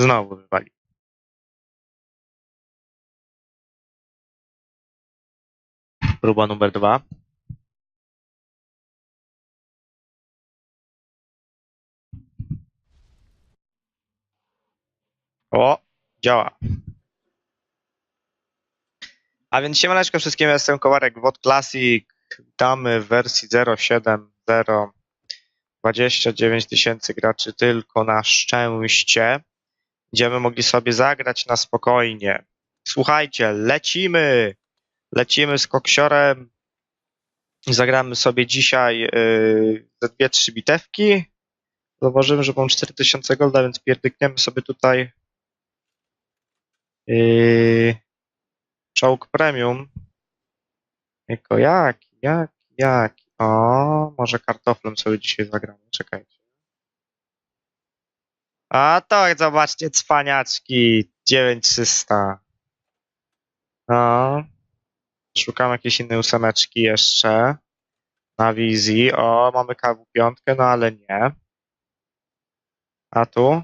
Znowu wywali. Próba numer dwa. O, działa. A więc siemaneczko wszystkim, jestem Kowarek WOD Classic. Witamy w wersji 0.7.0. 29 tysięcy graczy tylko na szczęście. Będziemy mogli sobie zagrać na spokojnie. Słuchajcie, lecimy! Lecimy z koksiorem. Zagramy sobie dzisiaj yy, dwie, trzy bitewki. Zauważymy, że mam 4000 golda, więc pierdykniemy sobie tutaj yy, czołg premium. Jako jak, jak, jak. O, może kartoflem sobie dzisiaj zagramy. Czekajcie. A to zobaczcie, cwaniaczki. 9300. No. Szukam jakiejś innej ósemeczki jeszcze. Na wizji. O, mamy KW piątkę, no ale nie. A tu?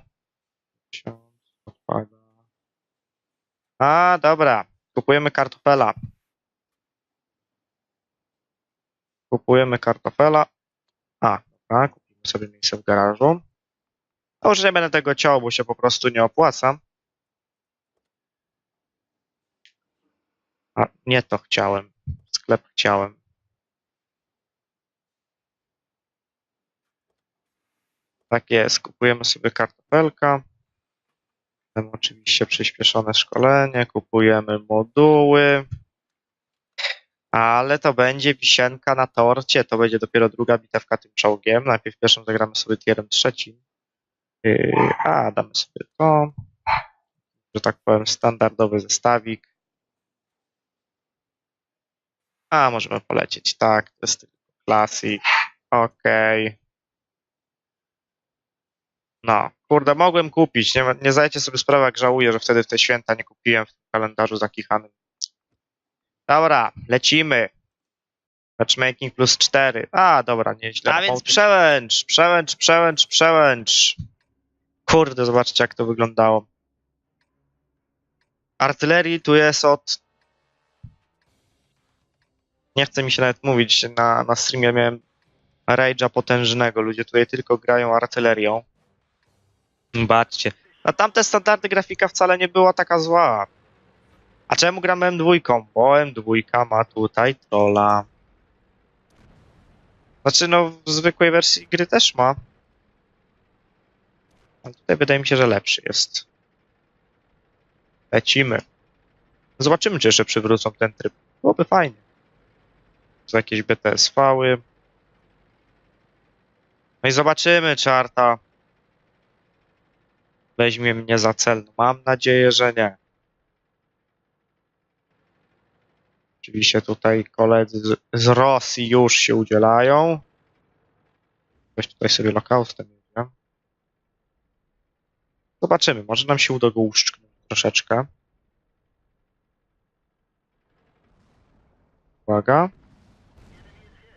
A, dobra. Kupujemy kartofela. Kupujemy kartofela. A, dobra, kupimy sobie miejsce w garażu. A już nie będę tego ciął, bo się po prostu nie opłaca. A, nie to chciałem. Sklep chciałem. Tak jest, kupujemy sobie kartofelka. Potem oczywiście przyspieszone szkolenie, kupujemy moduły. Ale to będzie wisienka na torcie, to będzie dopiero druga bitewka tym czołgiem. Najpierw pierwszą zagramy sobie tierem trzecim. Yy, a, damy sobie to. Że tak powiem, standardowy zestawik. A, możemy polecieć. Tak, to jest tylko Classic. Okej. No, kurde, mogłem kupić. Nie, nie zdajecie sobie sprawy, jak żałuję, że wtedy w te święta nie kupiłem w tym kalendarzu zakichanym. Dobra, lecimy. Matchmaking plus 4. A, dobra, nieźle. A więc przełęcz, przełęcz, przełęcz, przełęcz. Kurde, zobaczcie, jak to wyglądało. Artylerii tu jest od nie chce mi się nawet mówić, na, na streamie miałem rage'a potężnego, ludzie tutaj tylko grają artylerią. Baczcie. Na tamte standardy grafika wcale nie była taka zła. A czemu gramy M2? Bo M2 ma tutaj trolla. Znaczy no, w zwykłej wersji gry też ma. Ale tutaj wydaje mi się, że lepszy jest. Lecimy. Zobaczymy, czy jeszcze przywrócą ten tryb. Byłoby fajnie za jakieś BTSV-ły. No i zobaczymy, czy Arta weźmie mnie za cel. No, Mam nadzieję, że nie. Oczywiście tutaj koledzy z, Rosji już się udzielają. Ktoś tutaj sobie lokaustem. Zobaczymy, może nam się uda go uszczknąć troszeczkę. Uwaga.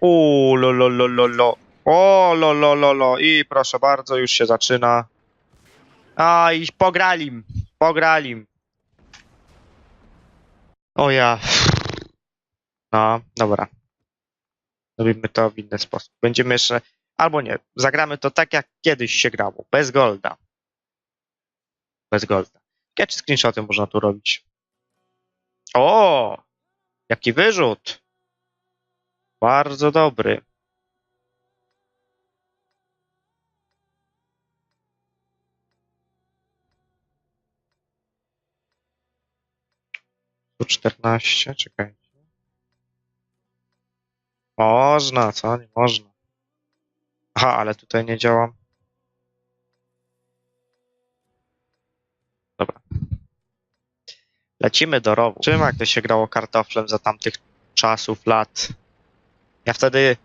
Uuu, lo, lo, lo, lo, lo. O, lo, lo, lo, lo. I proszę bardzo, już się zaczyna. A, i pogralim. Pogralim. O ja. No, dobra. Robimy to w inny sposób. Będziemy jeszcze... Albo nie. Zagramy to tak, jak kiedyś się grało. Bez golda. Bez golda. Jakie screenshoty można tu robić? O! Jaki wyrzut! Bardzo dobry. Tu 14, czekajcie. Można, co? Nie można. Aha, ale tutaj nie działa. Lecimy do rowu. Czym jak to się grało kartoflem za tamtych czasów, lat? Ja wtedy,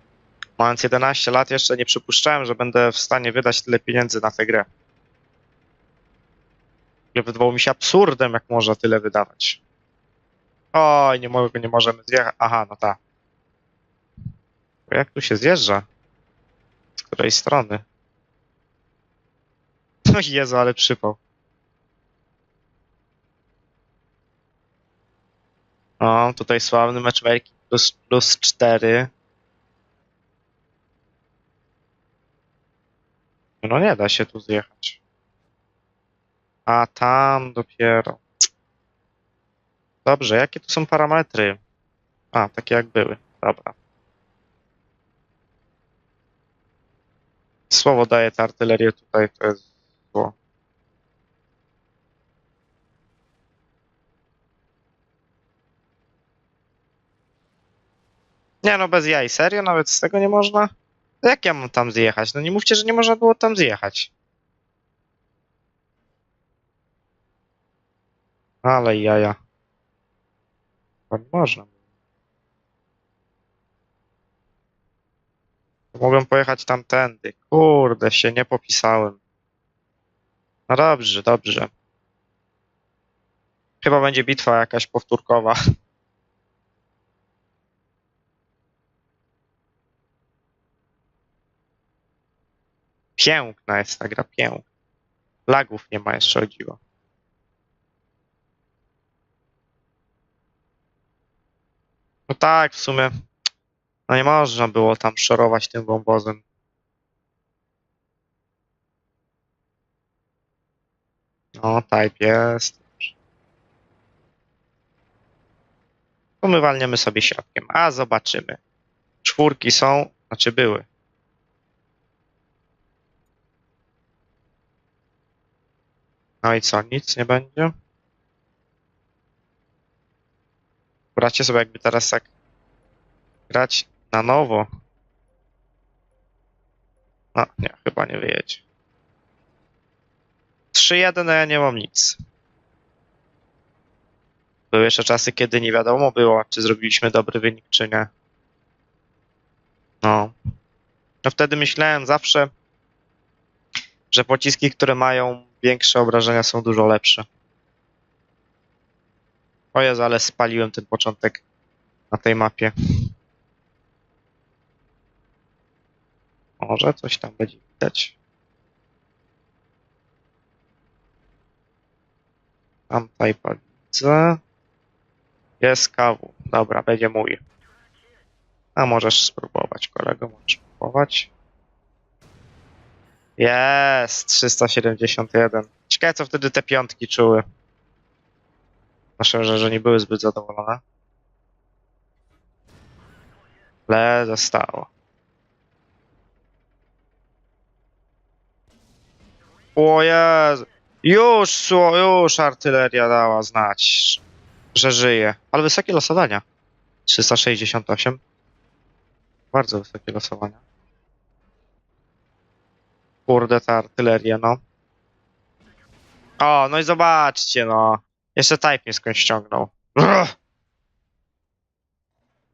mając 11 lat, jeszcze nie przypuszczałem, że będę w stanie wydać tyle pieniędzy na tę grę. Wydawało mi się absurdem, jak można tyle wydawać. Oj, nie, mogę, nie możemy zjechać. Aha, no tak. Jak tu się zjeżdża? Z której strony? No Jezu, ale przypał. O, tutaj sławny matchmaking plus, plus 4. No nie da się tu zjechać. A tam dopiero. Dobrze, jakie tu są parametry? A, takie jak były. Dobra. Słowo daje ta artyleria tutaj, to jest zło. Nie no, bez jaj, serio? Nawet z tego nie można? Jak ja mam tam zjechać? No nie mówcie, że nie można było tam zjechać. Ale jaja. Nie można. Mogłem pojechać tamtędy. Kurde, się nie popisałem. No dobrze, dobrze. Chyba będzie bitwa jakaś powtórkowa. Piękna jest ta gra, piękna. Lagów nie ma jeszcze o dziwo. No tak, w sumie. No nie można było tam szorować tym wąwozem. No, type jest. To my walniemy sobie środkiem, a zobaczymy. Czwórki są, znaczy były. No i co, nic nie będzie? Bracie sobie jakby teraz tak grać na nowo. No, nie, chyba nie wyjedzie. 3-1, a ja nie mam nic. Były jeszcze czasy, kiedy nie wiadomo było, czy zrobiliśmy dobry wynik, czy nie. No. No wtedy myślałem zawsze, że pociski, które mają większe obrażenia są dużo lepsze. O Jezu, ale spaliłem ten początek na tej mapie. Może coś tam będzie widać. Tam typa widzę. Jest kawu. Dobra, będzie mój. A możesz spróbować, kolego, możesz spróbować. Jest! 371. Ciekawe, co wtedy te piątki czuły. Proszę, że, że nie były zbyt zadowolone. Ale zostało. O Jezu. Już, już artyleria dała znać, że żyje. Ale wysokie losowania. 368. Bardzo wysokie losowania. Kurde, ta artyleria, no. O, no i zobaczcie, no. Jeszcze type mnie skądś ściągnął. Ugh.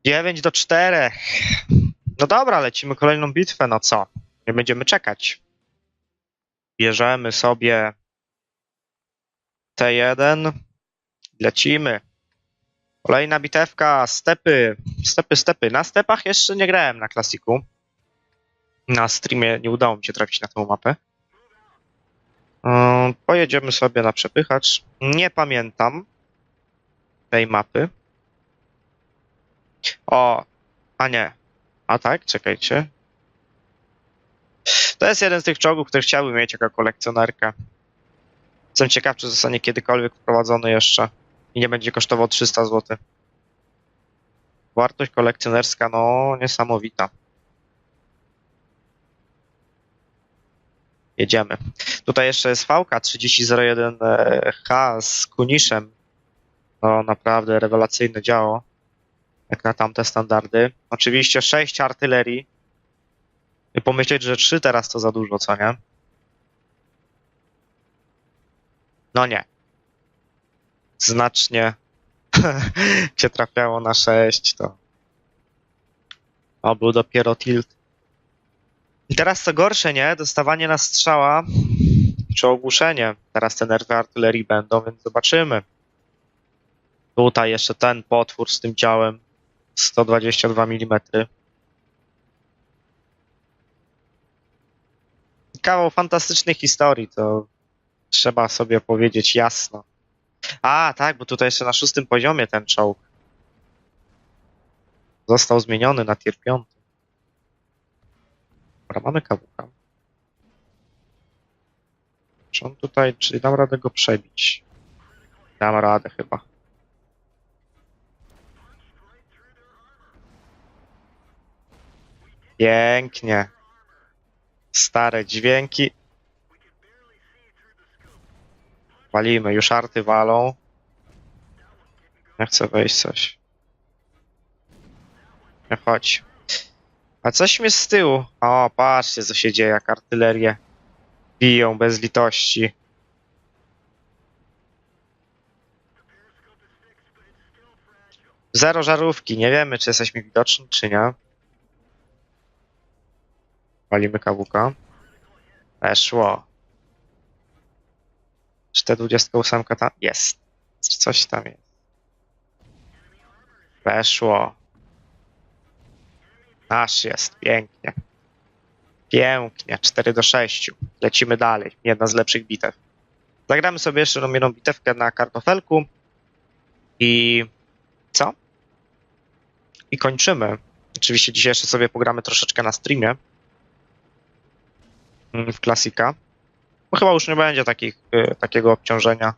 9 do 4. No dobra, lecimy kolejną bitwę, no co? Nie będziemy czekać. Bierzemy sobie T1. Lecimy. Kolejna bitewka, stepy, stepy, stepy. Na stepach jeszcze nie grałem na klasiku. Na streamie nie udało mi się trafić na tę mapę. Ym, Pojedziemy sobie na przepychacz. Nie pamiętam tej mapy. O, a nie. A tak, czekajcie. To jest jeden z tych czołgów, który chciałbym mieć jako kolekcjonerkę. Jestem ciekaw, czy zostanie kiedykolwiek wprowadzony jeszcze i nie będzie kosztował 300 zł. Wartość kolekcjonerska, no niesamowita. Jedziemy. Tutaj jeszcze jest VK 3001H z Kuniszem. No naprawdę rewelacyjne działo. Jak na tamte standardy. Oczywiście 6 artylerii. I pomyśleć, że 3 teraz to za dużo, co nie? No nie. Znacznie się trafiało na 6, to. O, był dopiero tilt. I teraz co gorsze, nie? Dostawanie na strzała czy ogłuszenie. Teraz te nerwy artylerii będą, więc zobaczymy. Tutaj jeszcze ten potwór z tym ciałem. 122 mm. Kawał fantastycznej historii, to trzeba sobie powiedzieć jasno. A, tak, bo tutaj jeszcze na szóstym poziomie ten czołg. Został zmieniony na tier 5. Mamy kawuka. Czy on tutaj, czy dam radę go przebić? Dam radę chyba. Pięknie. Stare dźwięki. Walimy, już arty walą. Ja chcę wejść coś. Nie chodź. A coś mnie z tyłu. O, patrzcie co się dzieje, jak artylerię biją bez litości. Zero żarówki, nie wiemy czy jesteśmy widoczni, czy nie. Walimy kawuka. Weszło. Czy te 28 tam? Jest. Coś tam jest? Weszło. Nasz jest, pięknie. Pięknie, 4 do 6. Lecimy dalej. Jedna z lepszych bitew. Zagramy sobie jeszcze jedną bitewkę na kartofelku. I co? I kończymy. Oczywiście dzisiaj jeszcze sobie pogramy troszeczkę na streamie. Mm, W klasika. Bo chyba już nie będzie takich, y, takiego obciążenia.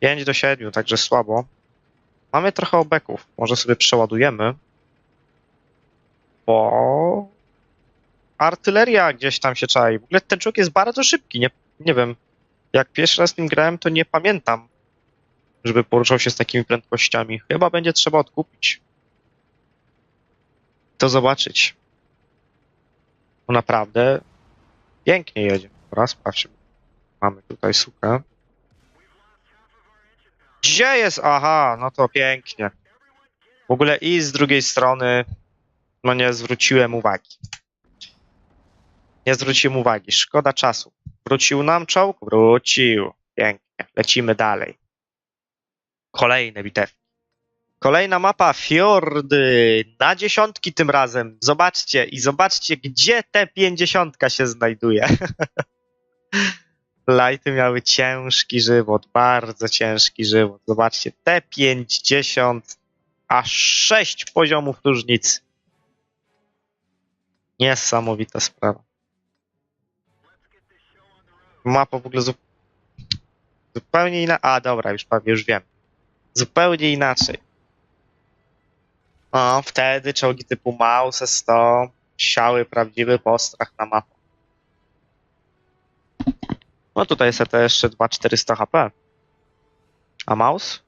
Pięć do siedmiu, także słabo. Mamy trochę obeków. Może sobie przeładujemy. Bo artyleria gdzieś tam się czai. W ogóle ten człowiek jest bardzo szybki. Nie, nie wiem. Jak pierwszy raz z nim grałem, to nie pamiętam, żeby poruszał się z takimi prędkościami. Chyba będzie trzeba odkupić. To zobaczyć. No naprawdę pięknie jedzie. Raz sprawdźmy. Mamy tutaj sukę. Gdzie jest? Aha, no to pięknie. W ogóle i z drugiej strony, no nie zwróciłem uwagi. Nie zwróciłem uwagi. Szkoda czasu. Wrócił nam czołg? Wrócił. Pięknie. Lecimy dalej. Kolejne bitewki. Kolejna mapa Fjordy. Na dziesiątki tym razem. Zobaczcie i zobaczcie, gdzie te pięćdziesiątka się znajduje. Lighty miały ciężki żywot, bardzo ciężki żywot. Zobaczcie, te 50, aż 6 poziomów różnicy. Niesamowita sprawa. Mapa w ogóle zu... zupełnie inaczej. A, dobra, już prawie już wiem. Zupełnie inaczej. O, wtedy czołgi typu Mause 100 siały prawdziwy postrach na mapę. No tutaj jest te jeszcze 2400 HP. A mouse?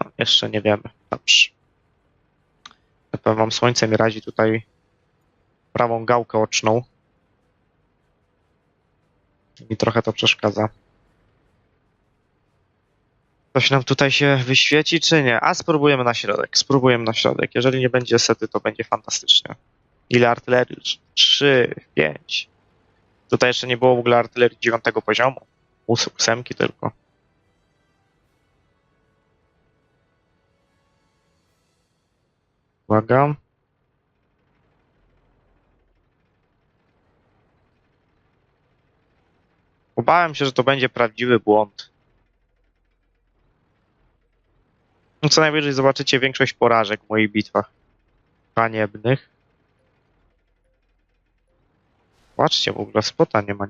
No, jeszcze nie wiemy. Dobrze. Pewno mam słońce mi razi tutaj prawą gałkę oczną. Mi trochę to przeszkadza. Coś nam tutaj się wyświeci, czy nie? A spróbujemy na środek. Spróbujemy na środek. Jeżeli nie będzie sety, to będzie fantastycznie. Ile artylerii? 3, 5. Tutaj jeszcze nie było w ogóle artylerii dziewiątego poziomu. Ós ósemki tylko. Uwaga. Obawiam się, że to będzie prawdziwy błąd. No co najwyżej zobaczycie większość porażek w moich bitwach haniebnych. Patrzcie, w ogóle spota nie ma.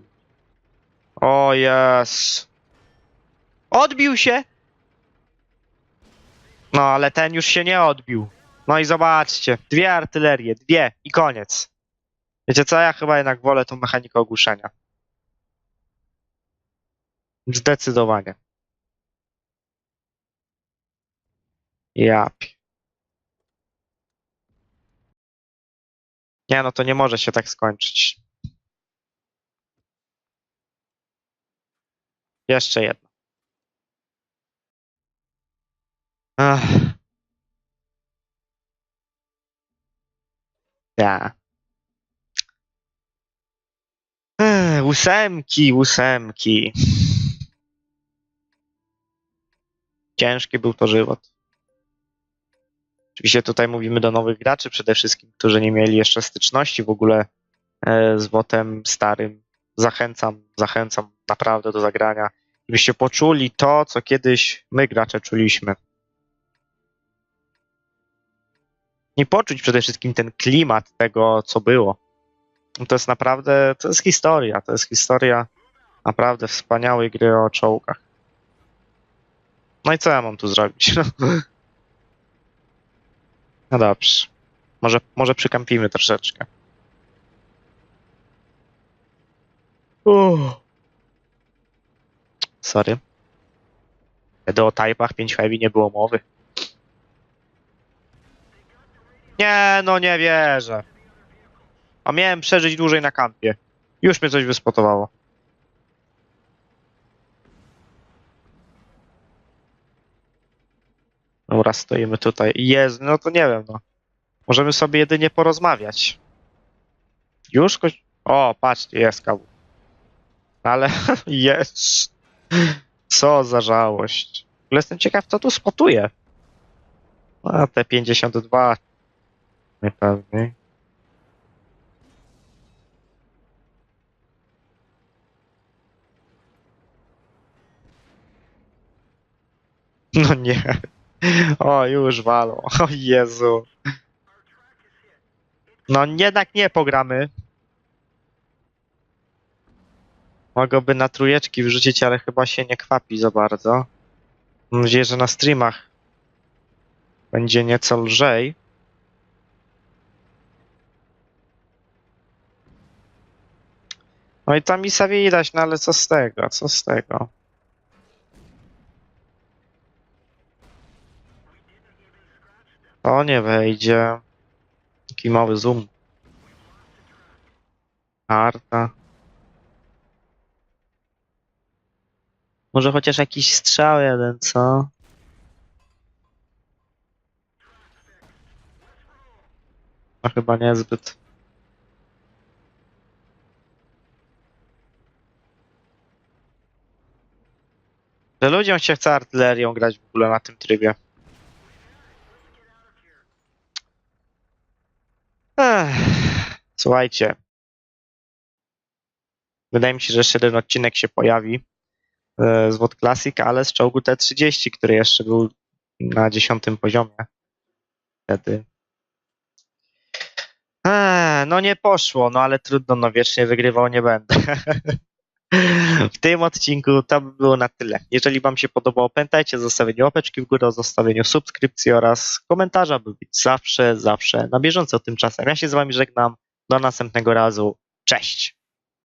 O jest. Odbił się! No, ale ten już się nie odbił. No i zobaczcie, dwie artylerie, dwie i koniec. Wiecie co, ja chyba jednak wolę tą mechanikę ogłuszenia. Zdecydowanie. Ja. pi- Nie, no to nie może się tak skończyć. Jeszcze jedno. Ach. Ja. Ech, Ósemki, ósemki. Ciężki był to żywot. Oczywiście tutaj mówimy do nowych graczy przede wszystkim, którzy nie mieli jeszcze styczności w ogóle e, z wotem starym. Zachęcam, zachęcam naprawdę do zagrania. Żebyście poczuli to, co kiedyś my gracze czuliśmy. I poczuć przede wszystkim ten klimat tego, co było. To jest naprawdę, to jest historia, to jest historia naprawdę wspaniałej gry o czołgach. No i co ja mam tu zrobić? No dobrze. Może, może przykampimy troszeczkę. Uff. Sorry. Wtedy o typach 5 heavy nie było mowy. Nie, no nie wierzę. A miałem przeżyć dłużej na kampie. Już mnie coś wyspotowało. Dobra, stoimy tutaj. Jest, no to nie wiem, no. Możemy sobie jedynie porozmawiać. Już. O, patrzcie, jest kawu. Ale jest. Co za żałość. Jestem ciekaw, co tu spotuje. A te 52. Najpewniej. No nie. O, już walą. O Jezu. No jednak nie pogramy. Mogłoby na trójeczki wrzucić, ale chyba się nie kwapi za bardzo. Mam nadzieję, że na streamach będzie nieco lżej. No i ta misa widać, no ale co z tego, co z tego? To nie wejdzie. Taki mały zoom. Karta. Może chociaż jakiś strzał jeden, co? No chyba niezbyt. Że ludziom się chce artylerią grać w ogóle na tym trybie. Ech, słuchajcie. Wydaje mi się, że jeszcze jeden odcinek się pojawi z WOD Classic, ale z czołgu T30, który jeszcze był na dziesiątym poziomie. Wtedy. Ech, no nie poszło, no ale trudno, no wiecznie wygrywał nie będę. W tym odcinku to by było na tyle. Jeżeli Wam się podobało, pamiętajcie o zostawieniu łapeczki w górę, o zostawieniu subskrypcji oraz komentarza, by być zawsze, zawsze na bieżąco tymczasem. Ja się z Wami żegnam. Do następnego razu. Cześć!